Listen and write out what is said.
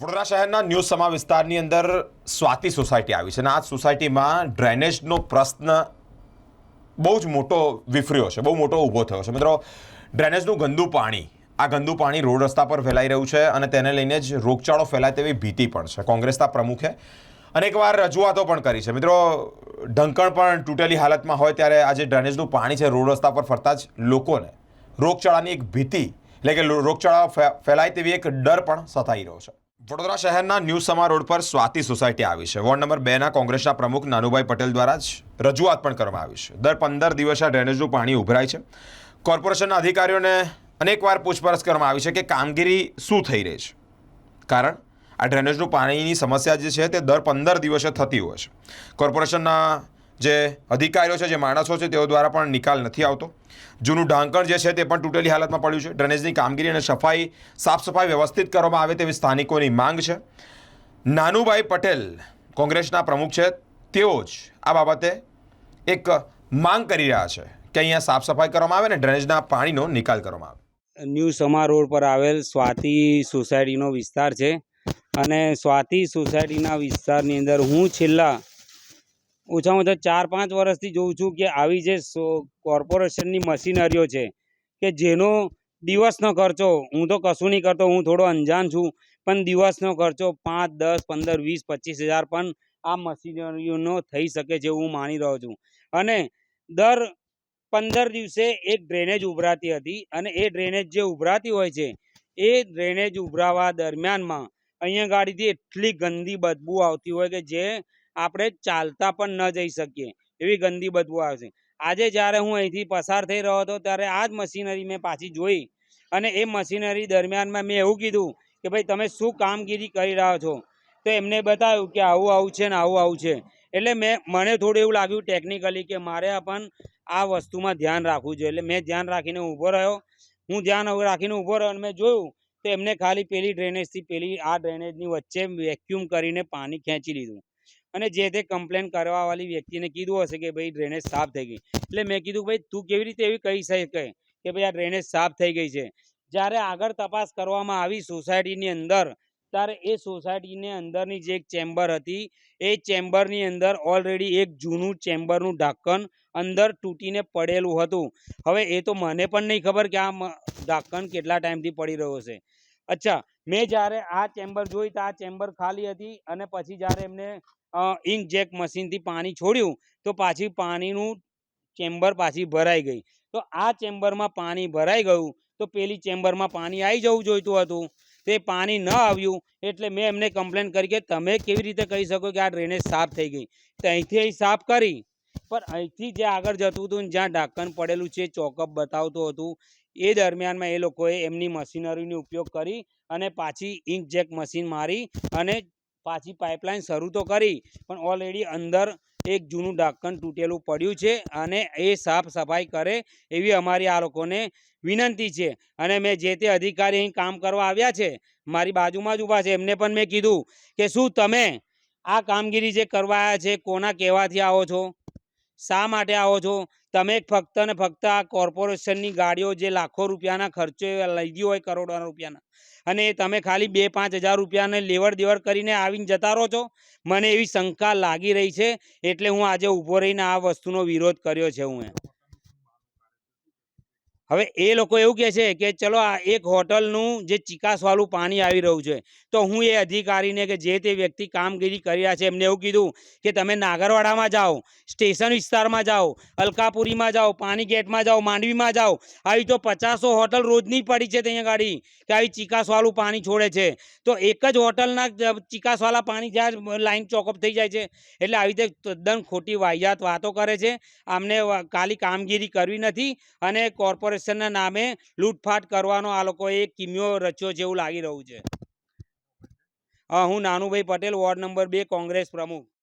વડોદરા શહેરના ન્યૂ સમા વિસ્તારની અંદર સ્વાતિ સોસાયટી આવી છે અને આ સોસાયટીમાં ડ્રેનેજનો પ્રશ્ન બહુ જ મોટો વિફર્યો છે, બહુ મોટો ઊભો થયો છે. મિત્રો, ડ્રેનેજનું ગંદુ પાણી, આ ગંદુ પાણી રોડ રસ્તા પર ફેલાઈ રહ્યું છે અને તેને લઈને જ રોગચાળો ફેલાય તેવી ભીતિ પણ છે. કોંગ્રેસના પ્રમુખે અનેકવાર રજૂઆતો પણ કરી છે. મિત્રો, ઢંકણ પણ તૂટેલી હાલતમાં હોય ત્યારે આ જે ડ્રેનેજનું પાણી છે, રોડ રસ્તા પર ફરતા જ લોકોને રોગચાળાની એક ભીતિ, એટલે કે રોગચાળા ફેલાય તેવી એક ડર પણ સતાઈ રહ્યો છે. વડોદરા શહેરના ન્યૂ સમા રોડ પર સ્વાતિ સોસાયટી આવી છે. વોર્ડ નંબર બેના કોંગ્રેસના પ્રમુખ નાનુભાઈ પટેલ દ્વારા જ રજૂઆત પણ કરવામાં આવી છે. દર પંદર દિવસે ડ્રેનેજનું પાણી ઉભરાય છે. કોર્પોરેશનના અધિકારીઓને અનેકવાર પૂછપરછ કરવામાં આવી છે કે કામગીરી શું થઈ રહી છે. કારણ, આ ડ્રેનેજનું પાણીની સમસ્યા જે છે તે દર પંદર દિવસે થતી હોય છે. કોર્પોરેશનના જે અધિકારીઓ છે, જે માણસો છે, તેઓ દ્વારા પણ નિકાલ નથી આવતો. જૂનું ઢાંકણ જે છે, તે પણ તૂટેલી હાલતમાં પડ્યું છે. ડ્રેનેજની કામગીરી અને સફાઈ સાફ સફાઈ વ્યવસ્થિત કરવામાં આવે તેવી સ્થાનિકોની માંગ છે. નાનુભાઈ પટેલ કોંગ્રેસના પ્રમુખ છે. તેઓ જ આ બાબતે એક માંગ કરી રહ્યા છે કે અહીંયા સાફ સફાઈ કરવામાં આવે ને ડ્રેનેજના પાણીનો નિકાલ કરવામાં આવે. ન્યૂ સમા રોડ પર આવેલ સ્વાતિ સોસાયટીનો વિસ્તાર છે. અને સ્વાતિ સોસાયટીના વિસ્તારની અંદર હું છેલ્લા ઓછામાં ઓછા ચાર પાંચ વર્ષથી જોઉં છું કે આવી જે કોર્પોરેશનની મશીનરીઓ છે કે જેનો દિવસનો ખર્ચો, હું તો કશું નહીં કરતો, હું થોડો અંજાન છું, પણ દિવસનો ખર્ચો પાંચ, દસ, પંદર, વીસ, પચીસ હજાર પણ આ મશીનરીઓનો થઈ શકે છે હું માની રહ્યો છું. અને દર પંદર દિવસે એક ડ્રેનેજ ઉભરાતી હતી અને એ ડ્રેનેજ જે ઉભરાતી હોય છે, એ ડ્રેનેજ ઉભરાવા દરમિયાનમાં અહીંયા ગાડીથી એટલી ગંદી બદબુ આવતી હોય કે જે આપણે ચાલતા પણ ન જઈ શકીએ, એવી ગંદી બદબુ આવે છે. આજે જ્યારે હું અહીંથી પસાર થઈ રહ્યો હતો, ત્યારે આ જ મશીનરી મેં પાછી જોઈ અને એ મશીનરી દરમિયાનમાં મેં એવું કીધું કે ભાઈ, તમે શું કામગીરી કરી રહ્યા છો? તો એમને બતાવ્યું કે આવું આવું છે ને આવું આવું છે. એટલે મેં, મને થોડું એવું લાગ્યું ટેકનિકલી કે મારે પણ આ વસ્તુમાં ધ્યાન રાખવું જોઈએ. એટલે મેં ધ્યાન રાખીને ઊભો રહ્યો. હું ધ્યાન રાખીને ઊભો રહ્યો અને મેં જોયું તો એમને ખાલી પેલી ડ્રેનેજથી પેલી આ ડ્રેનેજની વચ્ચે વેક્યુમ કરીને પાણી ખેંચી લીધું. અને જે તે કમ્પ્લેન કરવાવાળી વ્યક્તિને કીધું હશે કે ભાઈ ડ્રેનેજ સાફ થઈ ગઈ. એટલે મેં કીધું, ભાઈ, તું કેવી રીતે એવી કહી શકે કે ભાઈ આ ડ્રેનેજ સાફ થઈ ગઈ છે? જ્યારે આગળ તપાસ કરવામાં આવી સોસાયટીની અંદર, ત્યારે એ સોસાયટીની અંદરની જે એક ચેમ્બર હતી, એ ચેમ્બરની અંદર ઓલરેડી એક જૂનું ચેમ્બરનું ઢાંકણ અંદર તૂટીને પડેલું હતું. હવે એ તો મને પણ નહીં ખબર કે આ ઢાંકણ કેટલા ટાઈમથી પડી રહ્યો છે. અચ્છા, મેં જ્યારે આ ચેમ્બર જોઈ તો આ ચેમ્બર ખાલી હતી અને પછી જ્યારે એમને ઇંકજેક મશીનથી પાણી છોડ્યું, તો પાછી પાણીનું ચેમ્બર પાછી ભરાઈ ગઈ. તો આ ચેમ્બરમાં પાણી ભરાઈ ગયું, તો પેલી ચેમ્બરમાં પાણી આવી જવું જોઈતું હતું. તે પાણી ન આવ્યું, એટલે મેં એમને કમ્પ્લેન કરી કે તમે કેવી રીતે કહી શકો કે આ ડ્રેનેજ સાફ થઈ ગઈ? તો અહીંથી અહીં સાફ કરી. પણ અહીંથી જે આગળ જતું હતું જ્યાં ઢાંકણ પડેલું છે, ચોકઅપ બતાવતું હતું એ દરમિયાનમાં એ લોકોએ એમની મશીનરીનો ઉપયોગ કરી અને પાછી ઇંકજેક મશીન મારી અને પાછી પાઇપલાઇન શરૂ તો કરી, પણ ઓલરેડી અંદર એક જૂનું ઢાંકણ તૂટેલું પડ્યું છે અને એ સાફ સફાઈ કરે એવી અમારી આ લોકોને વિનંતી છે. અને મેં જે તે અધિકારી અહીં કામ કરવા આવ્યા છે, મારી બાજુમાં જ ઊભા છે. એમને પણ મેં કીધું કે શું તમે આ કામગીરી જે કરવા આવ્યા છે, કોના કહેવાથી આવો છો? શા માટે આવો છો? તમે ફક્ત ને ફક્ત આ કોર્પોરેશનની ગાડીઓ જે લાખો રૂપિયાના ખર્ચે ગઈ હોય કરોડોના રૂપિયાના અને તમે ખાલી બે પાંચ હજાર રૂપિયાને લેવડ દેવડ કરીને આવીને જતા રહો છો? મને એવી શંકા લાગી રહી છે, એટલે હું આજે ઊભો રહીને આ વસ્તુનો વિરોધ કર્યો છે હું હવે એ લોકો એવું કહે છે કે ચલો આ એક હોટલનું જે ચિકાસવાળું પાણી આવી રહ્યું છે, તો હું એ અધિકારીને કે જે તે વ્યક્તિ કામગીરી કરી રહ્યા છે, એમને એવું કીધું કે તમે નાગરવાડામાં જાઓ, સ્ટેશન વિસ્તારમાં જાઓ, અલકાપુરીમાં જાઓ, પાણી ગેટમાં જાઓ, માંડવીમાં જાઓ, આવી તો પચાસો હોટલ રોજની પડી છે ત્યાં ગાડી કે આવી ચિકાસવાળું પાણી છોડે છે. તો એક જ હોટલના ચિકાસવાળા પાણી જ્યાં લાઈન ચોકઅપ થઈ જાય છે. એટલે આવી રીતે તદ્દન ખોટી વાહિયાત વાતો કરે છે. આમને કાલી કામગીરી કરવી નથી અને કોર્પોરેશનના નામે લૂંટફાટ કરવાનો આ લોકોએ કિમિયો રચ્યો જેવું લાગી રહ્યું છે. હું નાનુભાઈ પટેલ, વોર્ડ નંબર બે, કોંગ્રેસ પ્રમુખ.